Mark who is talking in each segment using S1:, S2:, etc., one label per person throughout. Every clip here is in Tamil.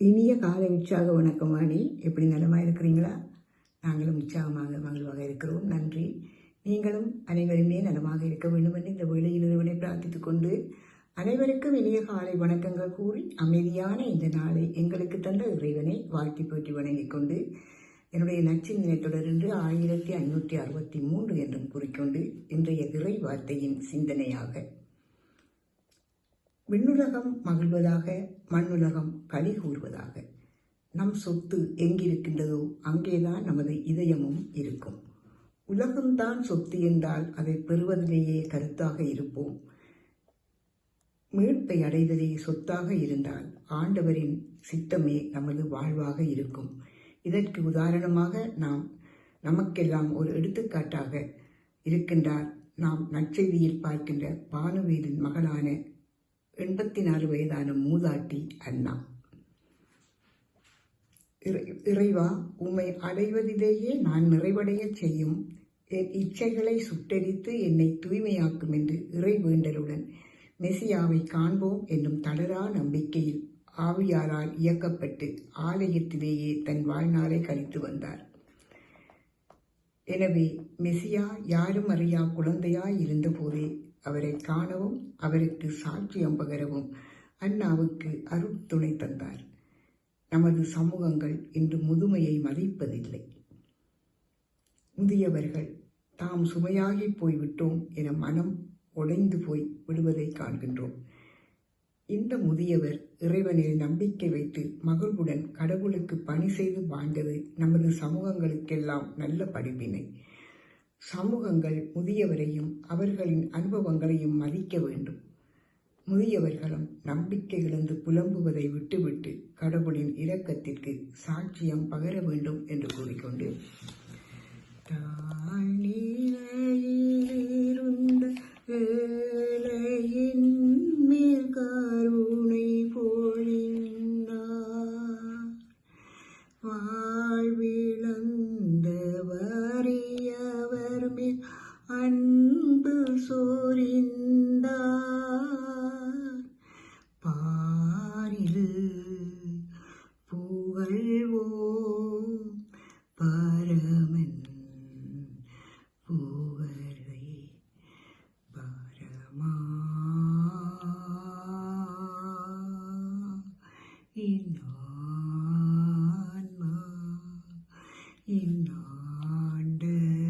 S1: இனிய காலை உற்சாக வணக்கம் வாணி எப்படி நலமாக இருக்கிறீங்களா? நாங்களும் உற்சாகமாக மகிழ்வாக இருக்கிறோம். நன்றி. நீங்களும் அனைவருமே நலமாக இருக்க வேண்டும் என்று இந்த வேளையில் இறைவனை பிரார்த்தித்துக் கொண்டு அனைவருக்கும் இனிய காலை வணக்கங்கள் கூறி அமைதியான இந்த நாளை எங்களுக்கு தந்த இறைவனை வாழ்த்தி போற்றி வணங்கிக் கொண்டு என்னுடைய நச்சினை தொடர்ந்து ஆயிரத்தி ஐநூற்றி அறுபத்தி மூன்று என்றும் கூறிக்கொண்டு இன்றைய இறை வார்த்தையின் சிந்தனையாக விண்ணுலகம் மகிழ்வதாக மண்ணுலகம் களி கூறுவதாக. நம் சொத்து எங்கிருக்கின்றதோ அங்கேதான் நமது இதயமும் இருக்கும். உலகம்தான் சொத்து என்றால் அதை பெறுவதிலேயே கருத்தாக இருப்போம். மீட்பை அடைவதே சொத்தாக இருந்தால் ஆண்டவரின் சித்தமே நமது வாழ்வாக இருக்கும். இதற்கு உதாரணமாக நாம் நமக்கெல்லாம் ஒரு எடுத்துக்காட்டாக இருக்கின்றார் நாம் நற்செய்தியில் பார்க்கின்ற பானுவேலின் மகளான எண்பத்தி நாலு வயதான மூதாட்டி அண்ணா. இறைவா உம்மை அடைவதிலேயே நான் நிறைவடைய செய்யும். என் இச்சைகளை சுட்டரித்து என்னை தூய்மையாக்கும் என்று இறை வேண்டலுடன் மெசியாவை காண்போம் என்னும் தளரா நம்பிக்கையில் ஆவியாரால் இயக்கப்பட்டு ஆலயத்திலேயே தன் வாழ்நாளை கழித்து வந்தார். எனவே மெசியா யாரும் அறியா குழந்தையாய் இருந்தபோதே அவரை காணவும் அவருக்கு சாட்சியம் பகரவும் அண்ணாவுக்கு அருட்துணை தந்தார். நமது சமூகங்கள் இன்று முதுமையை மதிப்பதில்லை. முதியவர்கள் தாம் சுமையாகி போய்விட்டோம் என மனம் உடைந்து போய் விடுவதை காண்கின்றோம். இந்த முதியவர் இறைவனில் நம்பிக்கை வைத்து மகிழ்வுடன் கடவுளுக்கு பணி செய்து வாழ்ந்தது நமது சமூகங்களுக்கெல்லாம் நல்ல படிப்பினை. சமூகங்கள் முதியவரையும் அவர்களின் அனுபவங்களையும் மதிக்க வேண்டும். முதியவர்களும் நம்பிக்கை இழந்து புலம்புவதை விட்டுவிட்டு கடவுளின் இரக்கத்திற்கு சாட்சியம் பகர வேண்டும் என்று கூறிக்கொண்டு தாழ்நிலையிலிருந்த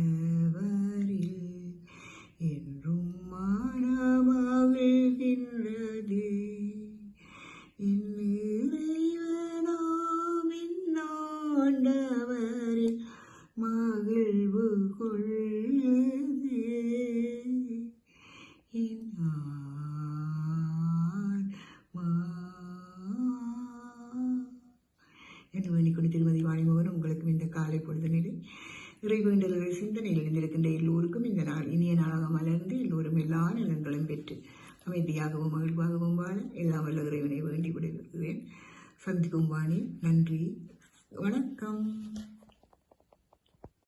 S1: இன்னாண்டவரில் என்றும் மனமகிழ்கின்றது என் இறைவனாம் இன்னாண்டவரில் மகிழ்வு கொள்ளுதே என்று வேண்டிக்கொண்டு திருமதி இறைவேண்டல்கள் சிந்தனையில் இணைந்திருக்கின்ற எல்லோருக்கும் இந்த நாள் இனிய நாளாக மலர்ந்து எல்லோரும் எல்லா நலன்களும் பெற்று அமைதியாகவும் மகிழ்வாகவும் வாழ எல்லாம் வல்ல இறைவனை வேண்டி விடுகிறேன் சந்திக்கும் வாணி நன்றி. வணக்கம்.